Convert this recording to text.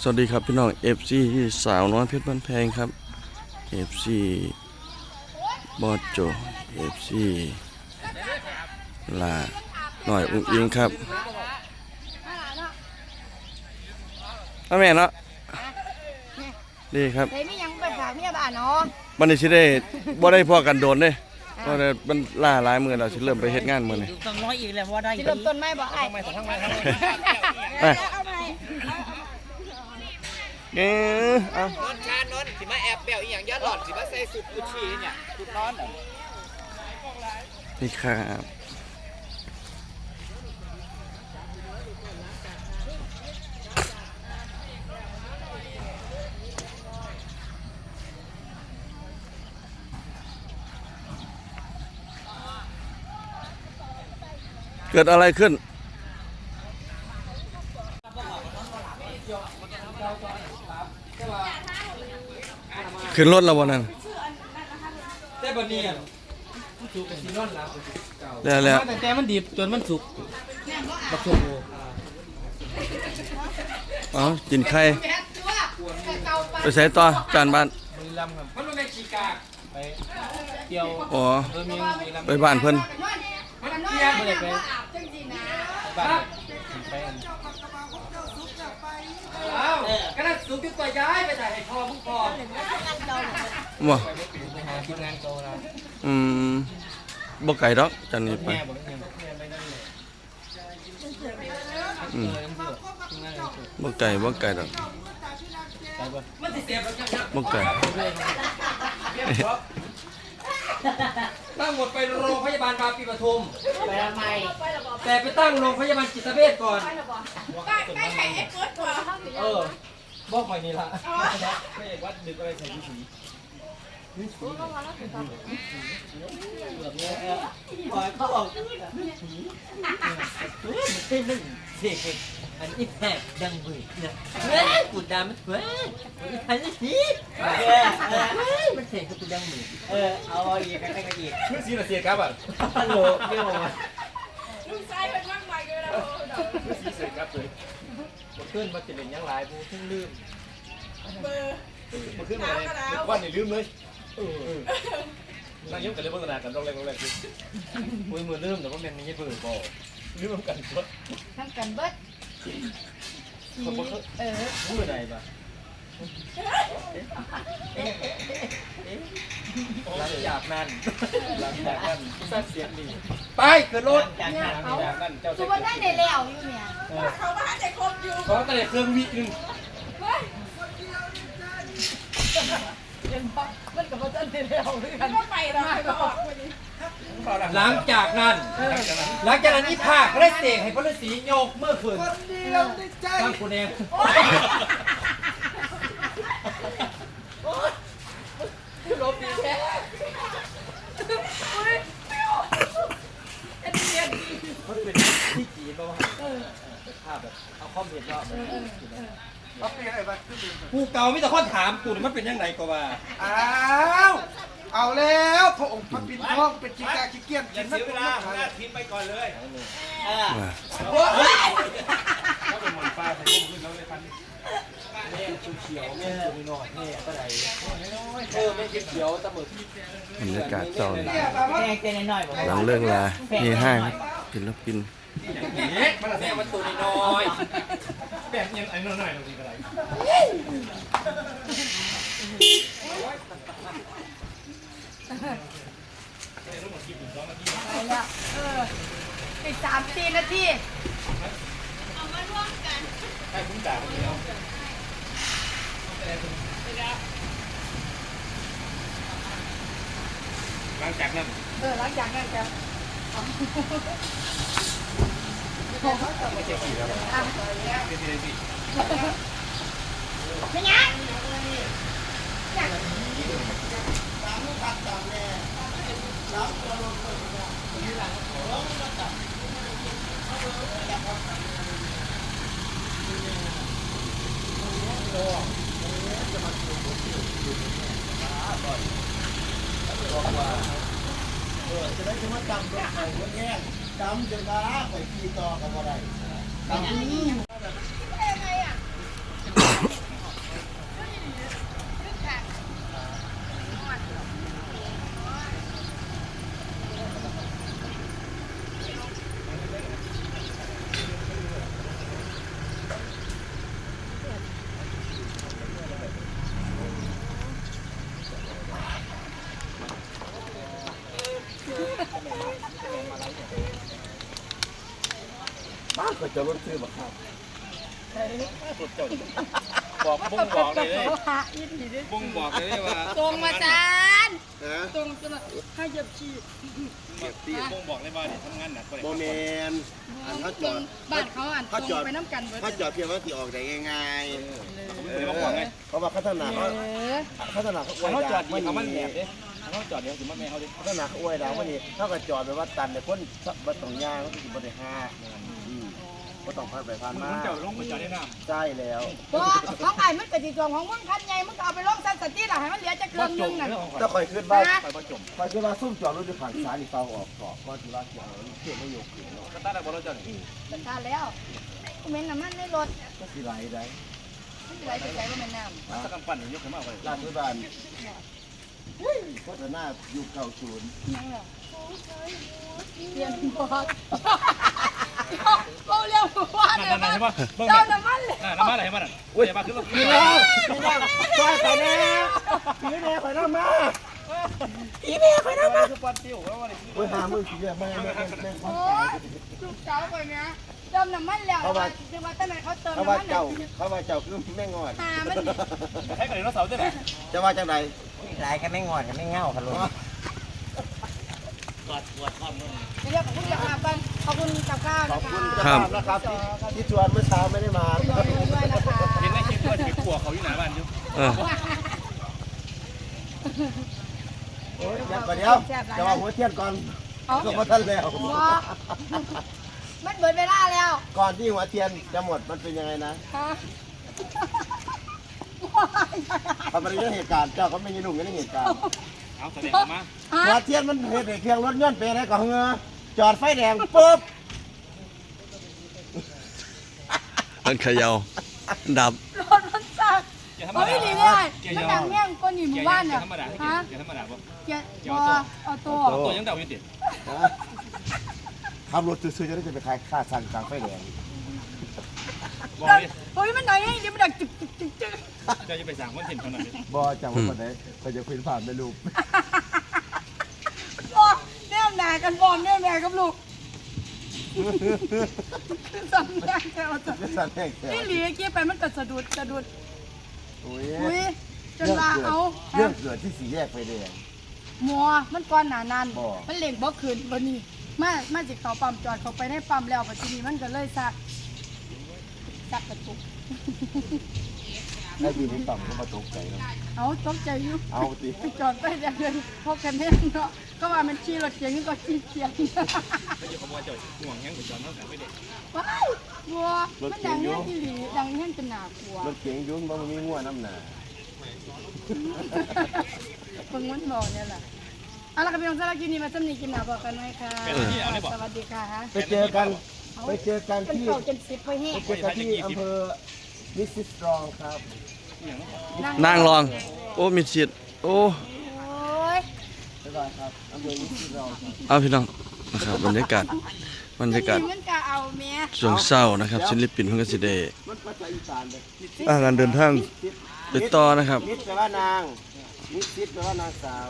สวัสดีครับพี่น้อง FC สาวน้อยเพชรบ้านแพงครับ FC บอดโจ FC ลาหน่อยอุ้งอิงครับเอาแม่เนาะดีครับเฮ้ยไม่ยังไปฝากเมียบ้านเนาะมันนี้สิได้บ่ได้พอกันโดนเด้เพราะว่ามันล่าหลายมือแล้วสิเริ่มไปเฮ็ดงานมื้อนี้ต้องร้อยอีกแล้วว่าได้สิเริ่มต้นไหมบ่ไอ้ไปเอาไป เอ้อเอานอนชานอนสิมาแอบเปรี้ยวอีหยังยอดหลอดสิมาใส่สุดกุชีเนี่ยสุดร้อนนี่ครับเกิดอะไรขึ้น ขึ้นรถแล้ววันนั้นแต่บันนี้อะสุกกับซีนอนแล้วแล้วแล้วแต่แต่มันดิบจนมันสุกบักสุกโอ๋อกินไข่ไปใส่ต่อจานบ้านบุรีรัมย์ครับมันไม่ขี้กากไปเที่ยวอ๋อเออมีบุรีรัมย์ไปบ้านเพิ่นเที่ยวไม่ได้ไปบ้านไป อันอ้าวกระนั้นสุกที่ตัวย้ายไปถ่ายให้พ่อมึงพ่อบ่ไปหาทีมงานโตแล้วอืมบ่ไก่ดอกจันนี้ไปแม่บอกยังแม่ไปนั่นเลยอืมเออนั่นคือทีมงานเลยสุดบ่ไก่บ่ไก่ดอกไปบ่มันสิเสียบแล้วจังครับบ่ไก่ ตั้งหมดไปโรงพยาบาลบางปีปทุม ไปทำไมแต่ไปตั้งโรงพยาบาลจิตเวชก่อนใกล้ไข่เอ็กซ์เกิดกว่า เออ บอกใหม่นี่ละไม่เอกวัดดึกอะไรใส่ที่สี ปล่อยเขาออกเต้นเด็กอันนี้แผลดังบึ้ยนะเฮ้ยกูดามันเฮ้ยอีันนี้สีมันเสียกูดังบึ้ยเออเอาอีกใกล้ๆอีกชื่อซีนาเซียครับอะฮัลโหลเรียกว่าชื่อซีครับเลยขึ้นมาติดเป็นยังไรกูเพิ่งลืมมาขึ้นมาเลยวันนี้ลืมเลย นั่งยิ้มกันเลยบนตนากันต้องแรงต้องแรงคือมือมือลืมแต่ว่ามันไม่ใช่ปืนบอกลืมกันก็ทั้งกันเบิดเขาบอกเออมือใดปะหลังจากนั้นหลังจากนั้นสักเสียงดีไปขึ้นรถเนี่ยเอาจากนั้นเจ้าคือว่าได้ในแล้วอยู่เนี่ยเขาก็เลยเครื่องวินึง มันกับว่าจะในแล้วด้วยกันก็ไปแล้วก็หลังจากนั้น หลังจากนั้นอีภาคได้เสกให้พระฤาษีโยกเมื่อคืนตั้งคุณเองลบดีแท้มันเป็นที่จีนป่าวะภาพแบบเอาคอมเห็น รอบกูเก่าไม่แต่ข้อถามกูมันเป็นยังไงก็ว่า อ้าว เอาแล้วพระองค์พระปิ่นทองเป็นจิกาขี้เกียจอย่าเสียเวลาหัวหน้าทีมไปก่อนเลยว่าถ้าเป็นหมอนฟ้าใส่ร่มขึ้นแล้วเลยพันเขียวแม่ตัวน้อยแม่ก็ได้เออไม่เขียวตะมึกบรรยากาศเจ้านี่แม่เจนน้อยบอกหลังเรื่องลาเฮฮาครับศิลปิน มันแม่มันตัวน้อยแบบยังไอ้ น้อยหน่อยตรงนี้ก็ได้ไปแล้วเอออีกสามสี่นาทีให้คุ้มจ่ายคนเดียวหลังจากนั้นเออหลังจากนั้นจะไม่ใช่ขี่แล้วเป็นทีละสี่ ไม่ยังจะได้จะมาจำรถไฟคนแง่จำจนว่าไปขี่ต่อกันบ่ได้จำ ก็จะรถซื้อบักครับสุดจนบอกบุ้งบอกเลยเลยเขาหาอีทีเด้บุ้งบอกเลยว่าตรงมาจานนะตรงจนให้เหยับชีบุ้งบอกเลยว่าทำงานหนักโมเมนอันเขาจอดบ้านเขาอ่านตรงไปน้ำกันเบิดเขาจอดเพียงว่าสิออกได้ง่ายเลยมาบอกไงๆเพราะว่าพัฒนาเอเขาอพัฒนาเขาอวยเขาจอดดาวดีเขามันแหนบเด้เขาจอดเดี๋ยวถึงมันแม่เขาดิพัฒนาเขาอวยดาววันนี้เขาก็จอดไปว่าตันในพ้นบัตรตรงยางเขาสิบได้ห้าอืม ก็ต้องผ่านไปผ่านมัมานเจ้าลงไปจอดได้น้ใช่แล้วบ่ของไอ้มันกะสิจองของมึงคันใหญ่มึงก็เอาไปลงสันสติล่ะให้มันเหลือจะำเกิว่านจนึมงน่ะเรื่องของถ้าคอยขึ้นบ้านไปว่าจมคอยขึ้นมาซุ่มจอดรถอยู่ฝั่งซ้ายนี่เตาออกเกาะก็ที่ว่าเกี่ยวเกี่ยวไม่ยกขึ้นเนาะก็ตั้งแต่บอลเราจอดจัดการแล้วเม็นน้ำมันในรถก็สิไหลได้ไว้ไปใส่ว่าแม่น้ำสักกำปั้นยกขึ้นมาไปร้านที่บ้านโฆษณาอยู่เก่าศูนย์นั่งเหรอเรียนบอก เราเรียกว่าเดี๋ยวนั่นมาใช่ป่ะเบิ่งเจ้านั่นน้ำมันเลยน้ำมันอะไรมาน่ะเดี๋ยวมาขึ้นรถพี่น้องพี่น้องช่วยไปแน่พี่แน่ไปน้ำมาอีเมลไปน้ำมันคือปันติ้วว่าว่าเว้ยหามือพี่แน่ไม่ม่ไม่ไม่โอ้ยลูกสาวไปเนี้ยเติมน้ำมันแล้วจะมาตั้งแต่เขาเติมเขาน้ำว่ามันเจ้าเขาว่าเจ้าคือแม่งอดหามันให้กับไดโนเสาร์ด้วยแหละจะว่าจังไดหลายกันไม่งอนกันไม่เง่ากันเล ยเรียกคุณกับข้าวกันขอบคุณกับข้าวขอนะบคะคุณเจ้าภาพนะครับที่ที่ชวนเมื่อเช้าไม่ได้มาขอบคุณด้วยนะคะเห็นในคลิปว่าถือขัวเขาอยู่หน้าบ้านอยู่เออโอ้ยเดี๋ยวก่อนเดี๋ยวจะว่าหัวเทียนก่อนเอาก็มาท่านแล้วว่ามันเบิดเวลาแล้วก่อนที่หัวเทียนจะหมดมันเป็นยังไงนะฮะทำอะไรเรื่องเหตุการณ์เจ้าก็ไม่ยินหนุ่มกันในเหตุการณ์ เอาแสดงมาหัวเทียนมันเหตุให้เครื่องรถยนต์เป็นอะไรก่อนเหงอจอดไฟแดงปุ๊บมันเขยาวดับรถมันสักเฮ้ยดีเลยมันดังแง่งก้นหนีหมู่บ้านเนี่ยธรรมดาฮะเกียร์ธรรมดาป่ะเกียร์ตัวเอาตัวตัวยังเดาอยู่ติดขับรถซื้อๆจะได้จะไปขายค่าสั่งกลางไฟแดงบอกดิเฮ้ยมันหน่อยไงเดี๋ยวมันดังจึกจึกจึกจึกเจ้าจะไปสั่งคอนเทนต์ขนาดนี้บอจังว่าคนไหนก็จะคุยผ่านไม่รู้ บอมแนวหนา กันบอมแนวหนากับลูกสำนักแถวตัวจะสั่นแห้งแค่นี่หลีเกี้ไปมันก็สะดุดสะดุดโอ้อุ้ยจนว่าเอาเรื่องเกิดที่สี่แยกไฟแดงมัวมันก้อนหนานันมันเล่งบ่คืนวันนี้มามาจิกเขาปั๊มจอดเขาไปในปั๊มแล้วปัจจุบันมันก็เลยซักซักกระตุก ให้ดีนี่ต่ำก็มาตกใจนะเอาตกใจอยู่เอาสิไปจอดไปเดี๋ยวเดินพบกันแน่เนาะก็ว่ามันขี่รถเก๋งก็ขี่เกียงแล้วอยู่ขโมยเจ้าห่วงยังไปจอดนอกจากไม่ได้ว้ายบัวมันดังแน่ที่หลีดังแน่จนหนากลัวรถเก๋งยุ่งบ่มีงัวน้ำหนาเพิ่งมันบอกเนี่ยแหละเอาละครับพี่น้องสำหรับคลิปนี้มาสำนีกินหนาบอกกันไว้ค่ะสวัสดีค่ะฮะไปเจอกันไปเจอกันเป็นที่เก่าจนสิบไปแห้ไปเจอกันที่อำเภอ มิสซิสตรองครับนางรอง โอ้มีสิทธิ์โอ้โอ้ยบ๊ายบายครับอำเภอมิสซิสตรองครับเอาพี่น้องนะครับบรรยากาศบรรยากาศมันก็เอาแม่ช่วงเศร้านะครับศิลปินเพิ่นก็สิได้มันภาษาอีสานเลยอ่าการเดินทางไปต่อนะครับ มิสแปลว่านางมิสซิสแปลว่านางสาว